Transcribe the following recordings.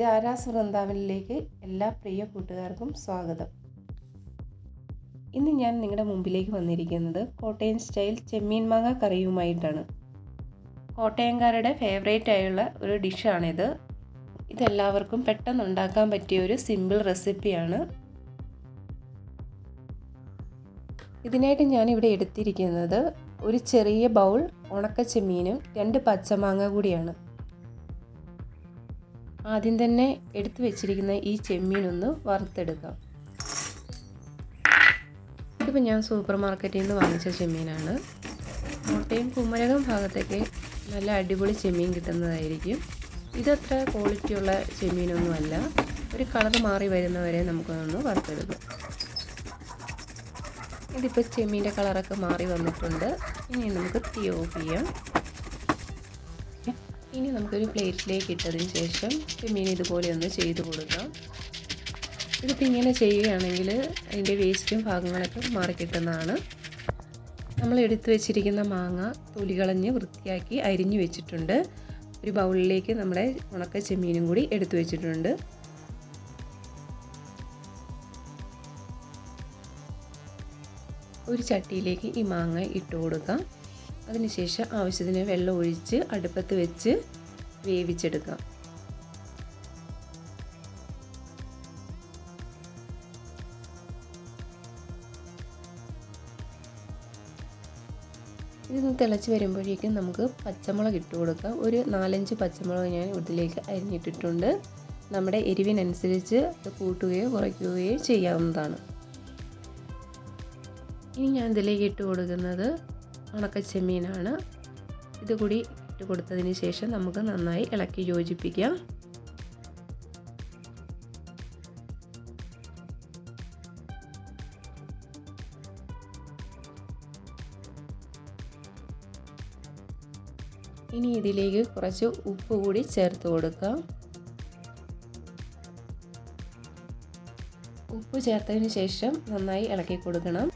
ജാരാസ് വൃന്ദാവനിലേക്ക് എല്ലാ പ്രിയ കൂട്ടുകാർക്കും സ്വാഗതം. ഇന്ന് ഞാൻ നിങ്ങളുടെ മുമ്പിലേക്ക് വന്നിരിക്കുന്നത് കോട്ടയം സ്റ്റൈൽ ചെമ്മീൻ മാങ്ങ കറിയുമായിട്ടാണ്. കോട്ടയംകാരുടെ ഫേവറേറ്റ് ആയുള്ള ഒരു ഡിഷാണിത്. ഇതെല്ലാവർക്കും പെട്ടെന്ന് ഉണ്ടാക്കാൻ പറ്റിയ ഒരു സിമ്പിൾ റെസിപ്പിയാണ് ഇതിനായിട്ട് ഞാനിവിടെ എടുത്തിരിക്കുന്നത് ഒരു ചെറിയ ബൗൾ ഉണക്ക ചെമ്മീനും രണ്ട് പച്ചമാങ്ങ കൂടിയാണ്. ആദ്യം തന്നെ എടുത്തു വെച്ചിരിക്കുന്ന ഈ ചെമ്മീനൊന്ന് വറുത്തെടുക്കാം. ഇതിപ്പോൾ ഞാൻ സൂപ്പർ മാർക്കറ്റിൽ നിന്ന് വാങ്ങിച്ച ചെമ്മീനാണ്. കോട്ടയം കുമരകം ഭാഗത്തൊക്കെ നല്ല അടിപൊളി ചെമ്മീൻ കിട്ടുന്നതായിരിക്കും. ഇതത്ര ക്വാളിറ്റിയുള്ള ചെമ്മീനൊന്നുമല്ല. ഒരു കളർ മാറി വരുന്നവരെ നമുക്കൊന്ന് വറുത്തെടുക്കാം. ഇതിപ്പോൾ ചെമ്മീന്റെ കളറൊക്കെ മാറി വന്നിട്ടുണ്ട്. ഇനി നമുക്ക് തീ ഓഫ് ചെയ്യാം. ഇനി നമുക്കൊരു പ്ലേറ്റിലേക്ക് ഇട്ടതിന് ശേഷം മീൻ ഇതുപോലെ ഒന്ന് ചെയ്ത് കൊടുക്കാം. ഇതിപ്പോൾ ഇങ്ങനെ ചെയ്യുകയാണെങ്കിൽ അതിന്റെ വേസ്റ്റും ഭാഗങ്ങളൊക്കെ മാറിക്കിട്ടുന്നതാണ് നമ്മൾ എടുത്തു വെച്ചിരിക്കുന്ന മാങ്ങ തൊലി കളഞ്ഞ് വൃത്തിയാക്കി അരിഞ്ഞു വെച്ചിട്ടുണ്ട്. ഒരു ബൗളിലേക്ക് നമ്മുടെ ഉണക്ക ചെമ്മീനും കൂടി എടുത്തു വെച്ചിട്ടുണ്ട്. ഒരു ചട്ടിയിലേക്ക് ഈ മാങ്ങ ഇട്ട് കൊടുക്കാം. അതിനുശേഷം ആവശ്യത്തിന് വെള്ളം ഒഴിച്ച് അടുപ്പത്ത് വെച്ച് വേവിച്ചെടുക്കാം. ഇതൊന്ന് തിളച്ച് വരുമ്പോഴേക്കും നമുക്ക് പച്ചമുളക് ഇട്ട് കൊടുക്കാം. ഒരു നാലഞ്ച് പച്ചമുളക് ഞാൻ ഇതിലേക്ക് അരിഞ്ഞിട്ടിട്ടുണ്ട്. നമ്മുടെ എരിവിനനുസരിച്ച് അത് കൂട്ടുകയോ കുറയ്ക്കുകയോ ചെയ്യാവുന്നതാണ്. ഇനി ഞാൻ ഇതിലേക്ക് ഇട്ട് കൊടുക്കുന്നത് ഉണക്കച്ചെമ്മീനാണ്. ഇത് കൂടി ഇട്ട് കൊടുത്തതിന് ശേഷം നമുക്ക് നന്നായി ഇളക്കി യോജിപ്പിക്കാം. ഇനി ഇതിലേക്ക് കുറച്ച് ഉപ്പ് കൂടി ചേർത്ത് കൊടുക്കാം. ഉപ്പ് ചേർത്തതിന് ശേഷം നന്നായി ഇളക്കി കൊടുക്കണം.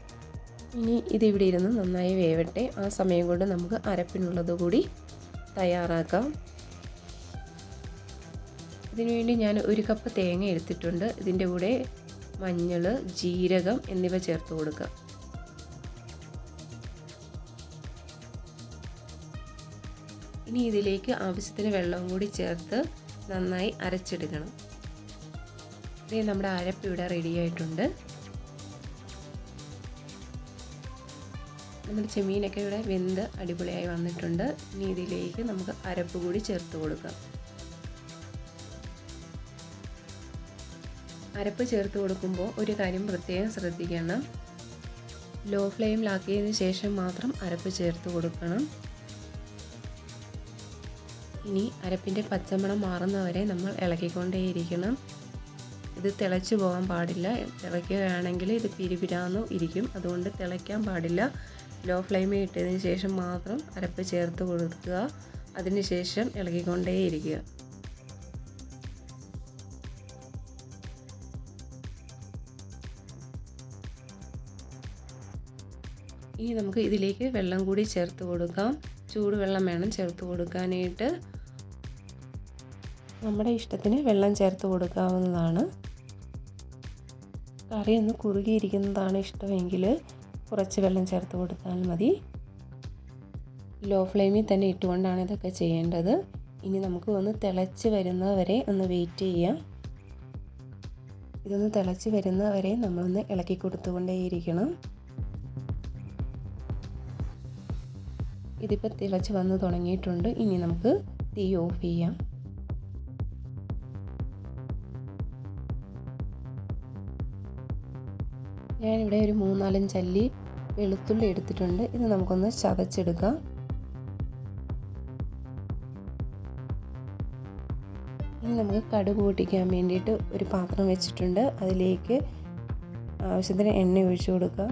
ഇനി ഇതിവിടെ ഇരുന്ന് നന്നായി വേവട്ടെ. ആ സമയം കൊണ്ട് നമുക്ക് അരപ്പിനുള്ളത് കൂടി തയ്യാറാക്കാം. ഇതിനുവേണ്ടി ഞാൻ ഒരു കപ്പ് തേങ്ങ എടുത്തിട്ടുണ്ട്. ഇതിന്റെ കൂടെ മഞ്ഞൾ ജീരകം എന്നിവ ചേർത്ത് കൊടുക്കുക ഇനി ഇതിലേക്ക് ആവശ്യത്തിന് വെള്ളവും കൂടി ചേർത്ത് നന്നായി അരച്ചെടുക്കണം. ഇതേ നമ്മുടെ അരപ്പ് ഇവിടെ റെഡി നമ്മുടെ ചെമ്മീനൊക്കെ ഇവിടെ വെന്ത് അടിപൊളിയായി വന്നിട്ടുണ്ട്. ഇനി ഇതിലേക്ക് നമുക്ക് അരപ്പ് കൂടി ചേർത്ത് കൊടുക്കാം. അരപ്പ് ചേർത്ത് കൊടുക്കുമ്പോൾ ഒരു കാര്യം പ്രത്യേകം ശ്രദ്ധിക്കണം. ലോ ഫ്ലെയിമിലാക്കിയതിന് ശേഷം മാത്രം അരപ്പ് ചേർത്ത് കൊടുക്കണം. ഇനി അരപ്പിന്റെ പച്ചമണം മാറുന്നവരെ നമ്മൾ ഇളക്കിക്കൊണ്ടേയിരിക്കണം ഇത് തിളച്ചു പോകാൻ പാടില്ല. തിളയ്ക്കുകയാണെങ്കിൽ ഇത് പിരിപിരാന്ന് ഇരിക്കും. അതുകൊണ്ട് തിളയ്ക്കാൻ പാടില്ല. ലോ ഫ്ലെയിമിൽ ഇട്ടതിന് ശേഷം മാത്രം അരപ്പ് ചേർത്ത് കൊടുക്കുക. അതിനുശേഷം ഇളകിക്കൊണ്ടേയിരിക്കുക. ഇനി നമുക്ക് ഇതിലേക്ക് വെള്ളം കൂടി ചേർത്ത് കൊടുക്കാം. ചൂടുവെള്ളം വേണം ചേർത്ത് കൊടുക്കാനായിട്ട്. നമ്മുടെ ഇഷ്ടത്തിന് വെള്ളം ചേർത്ത് കൊടുക്കാവുന്നതാണ്. കറി ഒന്ന് കുറുകിയിരിക്കുന്നതാണ് ഇഷ്ടമെങ്കിൽ കുറച്ച് വെള്ളം ചേർത്ത് കൊടുത്താൽ മതി. ലോ ഫ്ലെയിമിൽ തന്നെ ഇട്ടുകൊണ്ടാണ് ഇതൊക്കെ ചെയ്യേണ്ടത്. ഇനി നമുക്ക് ഒന്ന് തിളച്ച് വരുന്നവരെ ഒന്ന് വെയിറ്റ് ചെയ്യാം. ഇതൊന്ന് തിളച്ച് വരുന്നവരെ നമ്മളൊന്ന് ഇളക്കി കൊടുത്തുകൊണ്ടേയിരിക്കണം. ഇതിപ്പോൾ തിളച്ച് വന്ന് തുടങ്ങിയിട്ടുണ്ട്. ഇനി നമുക്ക് തീ ഓഫ് ചെയ്യാം. ഞാനിവിടെ ഒരു മൂന്നാലഞ്ച് അല്ലി വെളുത്തുള്ളി എടുത്തിട്ടുണ്ട്. ഇത് നമുക്കൊന്ന് ചതച്ചെടുക്കാം. ഇനി നമുക്ക് കടുക് പൊട്ടിക്കാൻ വേണ്ടിയിട്ട് ഒരു പാത്രം വെച്ചിട്ടുണ്ട്. അതിലേക്ക് ആവശ്യത്തിന് എണ്ണ ഒഴിച്ചു കൊടുക്കുക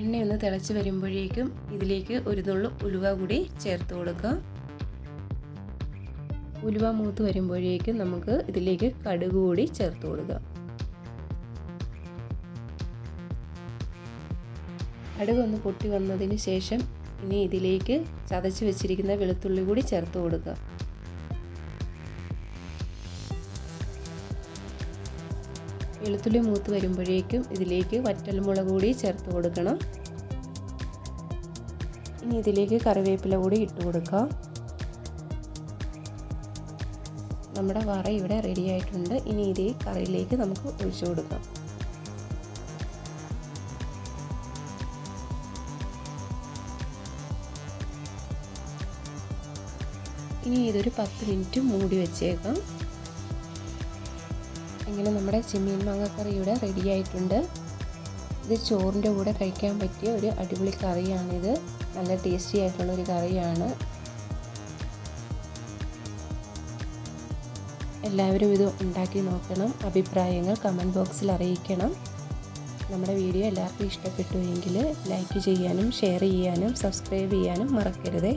എണ്ണയൊന്ന് തിളച്ച് വരുമ്പോഴേക്കും ഇതിലേക്ക് ഒരു നുള്ളു ഉലുവ കൂടി ചേർത്ത് കൊടുക്കുക ഉലുവ മൂത്ത് വരുമ്പോഴേക്കും നമുക്ക് ഇതിലേക്ക് കടുക് കൂടി ചേർത്ത് കൊടുക്കുക കടുകൊന്ന് പൊട്ടി വന്നതിന് ശേഷം ഇനി ഇതിലേക്ക് ചതച്ച് വെച്ചിരിക്കുന്ന വെളുത്തുള്ളി കൂടി ചേർത്ത് കൊടുക്കുക. വെളുത്തുള്ളി മൂത്ത് വരുമ്പോഴേക്കും ഇതിലേക്ക് വറ്റൽമുളക് കൂടി ചേർത്ത് കൊടുക്കണം. ഇനി ഇതിലേക്ക് കറിവേപ്പില കൂടി ഇട്ട് കൊടുക്കാം. നമ്മുടെ വറ ഇവിടെ റെഡി ആയിട്ടുണ്ട്. ഇനി ഇതേ കറിയിലേക്ക് നമുക്ക് ഒഴിച്ചു കൊടുക്കാം. ഇനി ഇതൊരു പത്ത് മിനിറ്റ് മൂടി വെച്ചേക്കാം. അങ്ങനെ നമ്മുടെ ചെമ്മീൻ മാങ്ങക്കറി ഇവിടെ റെഡി ആയിട്ടുണ്ട്. ഇത് ചോറിന്റെ കൂടെ കഴിക്കാൻ പറ്റിയ ഒരു അടിപൊളി കറിയാണിത്. നല്ല ടേസ്റ്റി ആയിട്ടുള്ള ഒരു കറിയാണ്. എല്ലാവരും ഇത് ഉണ്ടാക്കി നോക്കണം. അഭിപ്രായങ്ങൾ കമന്റ് ബോക്സിൽ അറിയിക്കണം. നമ്മുടെ വീഡിയോ എല്ലാവർക്കും ഇഷ്ടപ്പെട്ടു എങ്കിൽ ലൈക്ക് ചെയ്യാനും ഷെയർ ചെയ്യാനും സബ്സ്ക്രൈബ് ചെയ്യാനും മറക്കരുതേ.